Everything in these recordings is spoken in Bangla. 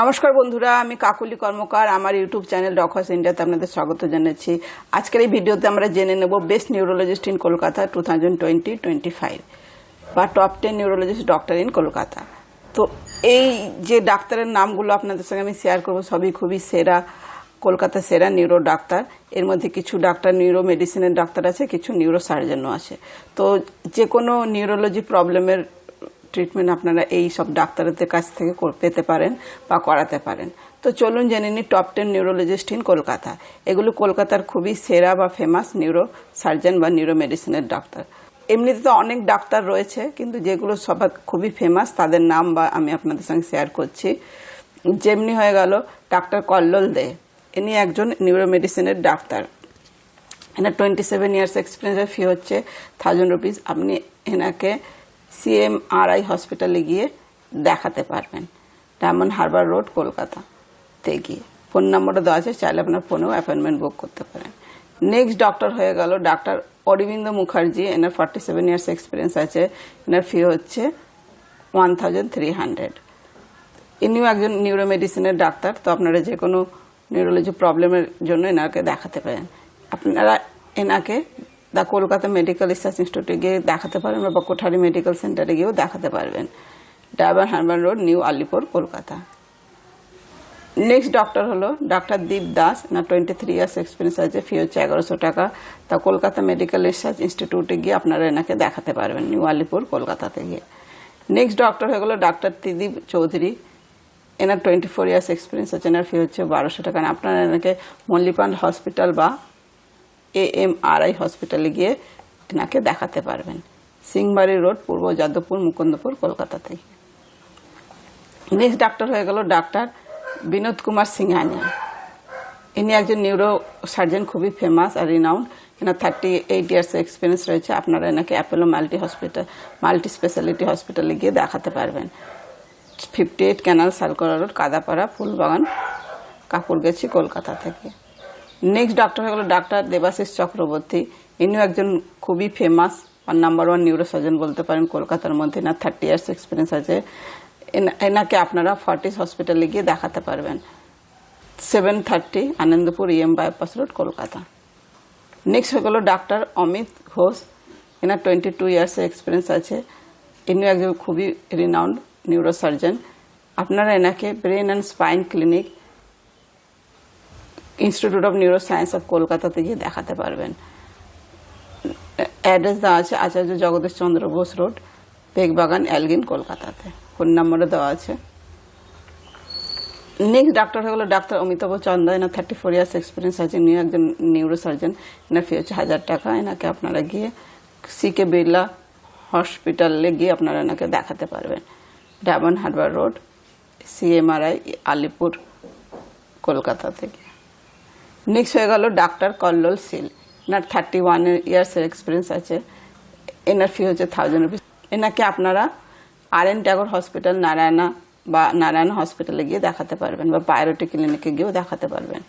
নমস্কার বন্ধুরা, আমি কাকুলি কর্মকার। আমার ইউটিউব চ্যানেল ডকস ইন্ডিয়াতে আপনাদের স্বাগত জানাচ্ছি। আজকের এই ভিডিওতে আমরা জেনে নেব best neurologist in Kolkata two thousand twenty twenty five বা top ten neurologist doctor in Kolkata তো এই যে ডাক্তারের নামগুলো আপনাদের সঙ্গে আমি শেয়ার করব, সবই খুবই সেরা, কলকাতা সেরা নিউরো ডাক্তার। এর মধ্যে কিছু ডাক্তার নিউরো মেডিসিনের ডাক্তার আছে, কিছু নিউরো সার্জনও আছে। তো যে কোনো নিউরোলজি প্রবলেমের ট্রিটমেন্ট আপনারা এই সব ডাক্তারদের কাছ থেকে পেতে পারেন বা করাতে পারেন। তো চলুন জেনে নিই top ten neurologist in Kolkata. এগুলো কলকাতার খুবই সেরা বা ফেমাস নিউরো সার্জন বা নিউরো মেডিসিনের ডাক্তার। এমনিতে তো অনেক ডাক্তার রয়েছে, কিন্তু যেগুলো সবার খুবই ফেমাস তাদের নাম বা আমি আপনাদের সঙ্গে শেয়ার করছি। যেমনি হয়ে গেল ডাক্তার কল্লোল দে। ইনি একজন নিউরো মেডিসিনের ডাক্তার। এনার টোয়েন্টি সেভেন ইয়ার্স এক্সপিরিয়েন্সের ফি হচ্ছে থাউজেন্ড রুপিস আপনি এনাকে সিএমআরআই হসপিটালে গিয়ে দেখাতে পারবেন। ডায়মন্ড হারবার রোড, কলকাতা তে গিয়ে। ফোন নম্বরটা দেওয়া আছে, চাইলে আপনার ফোনেও অ্যাপয়েন্টমেন্ট বুক করতে পারেন। নেক্সট ডক্টর হয়ে গেল ডাক্তার অরবিন্দ মুখার্জি। এনার ফর্টি সেভেন ইয়ার্স এক্সপিরিয়েন্স আছে। এনার ফি হচ্ছে ওয়ান থাউজেন্ড থ্রি হান্ড্রেড ইনিও একজন নিউরো মেডিসিনের ডাক্তার, তো আপনারা যে কোনো নিউরোলজি প্রবলেমের জন্য এনাকে দেখাতে পারেন। আপনারা এনাকে দা কলকাতা মেডিকেল রিসার্চ ইনস্টিটিউটে গিয়ে দেখাতে পারেন বা কোঠারি মেডিকেল সেন্টারে গিয়েও দেখাতে পারবেন। ডায়বার Harbour road, New Alipore, Kolkata. Next doctor হলো ডাক্তার দীপ দাস। না টোয়েন্টি থ্রি ইয়ার্স এক্সপিরিয়েন্স আছে ফি হচ্ছে এগারোশো টাকা। তা কলকাতা মেডিকেল রিসার্চ ইনস্টিটিউটে গিয়ে আপনারা এনাকে দেখাতে পারবেন, নিউ আলিপুর, কলকাতাতে গিয়ে। নেক্সট ডক্টর হয়ে গেলো ডাক্তার ত্রিদীপ চৌধুরী। এনার টোয়েন্টি ফোর ইয়ার্স এক্সপিরিয়েন্স আছে, এনার ফি হচ্ছে বারোশো টাকা। আপনারা এনাকে মল্লিপান হসপিটাল বা এ এম আর আই হসপিটালে গিয়ে এনাকে দেখাতে পারবেন। সিংবাড়ি রোড, পূর্ব যাদবপুর, মুকুন্দপুর, কলকাতা থেকে। নেক্সট ডাক্তার হয়ে গেল ডাক্তার বিনোদ কুমার সিংহানিয়া। ইনি একজন নিউরো সার্জন খুবই ফেমাস আর রিনাউন্ড এনার থার্টি এইট ইয়ার্স এক্সপিরিয়েন্স রয়েছে। আপনারা এনাকে Apollo multi hospital multi speciality হসপিটালে গিয়ে দেখাতে পারবেন। Fifty eight canal সালকোলা road Kadapara, Phoolbagan কাপড় কাপুরগেছি কলকাতা থেকে। নেক্সট ডাক্তার হয়ে গেল ডাক্তার দেবাশিস চক্রবর্তী। ইনিও একজন খুবই ফেমাস আর নাম্বার ওয়ান নিউরোসার্জন বলতে পারেন কলকাতার মধ্যে। না থার্টি ইয়ার্স এক্সপিরিয়েন্স আছে। এনা- এনাকে আপনারা ফর্টিস হসপিটালে গিয়ে দেখাতে পারবেন। Seven thirty Anandapur EM bypass road Kolkata. Next হয়ে গেল ডাক্তার অমিত ঘোষ। এনার টোয়েন্টি টু ইয়ার্সের এক্সপিরিয়েন্স আছে। ইনিও একজন খুবই রিনাউন্ড নিউরোসার্জন আপনারা এনাকে brain and spine clinic institute of neuro science of কলকাতাতে গিয়ে দেখাতে পারবেন। অ্যাড্রেস দেওয়া আছে আচার্য জগদীশ চন্দ্র বোস রোড, বেগবাগান অ্যালগিন কলকাতাতে। ফোন নম্বরে দেওয়া আছে। নেক্সট ডাক্তার গেলো ডাক্তার অমিতাভ চন্দ্র। এনার থার্টি ফোর ইয়ার্স এক্সপিরিয়েন্স আছে। ইনি একজন নিউরো সার্জন এনার ফি হচ্ছে হাজার টাকা। এনাকে আপনারা গিয়ে সিকে বিড়লা হসপিটালে গিয়ে আপনারা এনাকে দেখাতে পারবেন। Diamond Harbour Road CMRI Alipore Kolkata থেকে নেক্সট হয়ে গেল ডাক্তার কল্লোল সিল এনার থার্টি ওয়ান ইয়ার্সের এক্সপিরিয়েন্স আছে। এনার ফি হচ্ছে থাউজেন্ড রুপিস এনাকে আপনারা R N Tagore hospital Narayana বা নারায়ণা হসপিটালে গিয়ে দেখাতে পারবেন বা পায়রোটি ক্লিনিকে গিয়েও দেখাতে পারবেন।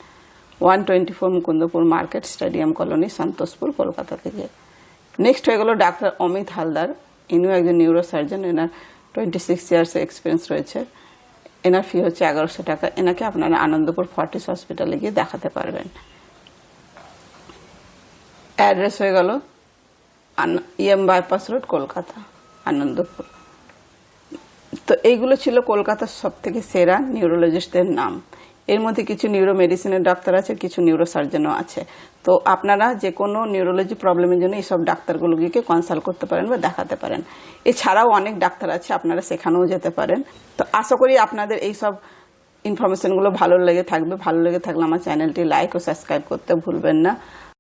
One twenty four Mukundapur market stadium colony Santoshpur Kolkata থেকে। নেক্সট হয়ে গেল ডাক্তার অমিত হালদার ইনিও একজন নিউরো সার্জন এনার টোয়েন্টি সিক্স ইয়ার্সের এক্সপিরিয়েন্স রয়েছে। এনার ফি হচ্ছে এগারোশো টাকা। এনাকে আপনারা আনন্দপুর ফর্টিস হসপিটালে গিয়ে দেখাতে পারবেন। অ্যাড্রেস হয়ে গেল EM bypass road Kolkata, Anandapur. তো এইগুলো ছিল কলকাতার সব থেকে সেরা নিউরোলজিস্টদের নাম। এর মধ্যে কিছু নিউরো মেডিসিনের ডাক্তার আছে, কিছু নিউরো সার্জনও আছে। তো আপনারা যে কোনো নিউরোলজি প্রবলেমের জন্য এইসব ডাক্তারগুলোকে কনসাল্ট করতে পারেন বা দেখাতে পারেন। এছাড়াও অনেক ডাক্তার আছে, আপনারা সেখানেও যেতে পারেন। তো আশা করি আপনাদের এইসব ইনফরমেশনগুলো ভালো লেগে থাকবে। ভালো লেগে থাকলে আমার চ্যানেলটি লাইক ও সাবস্ক্রাইব করতে ভুলবেন না।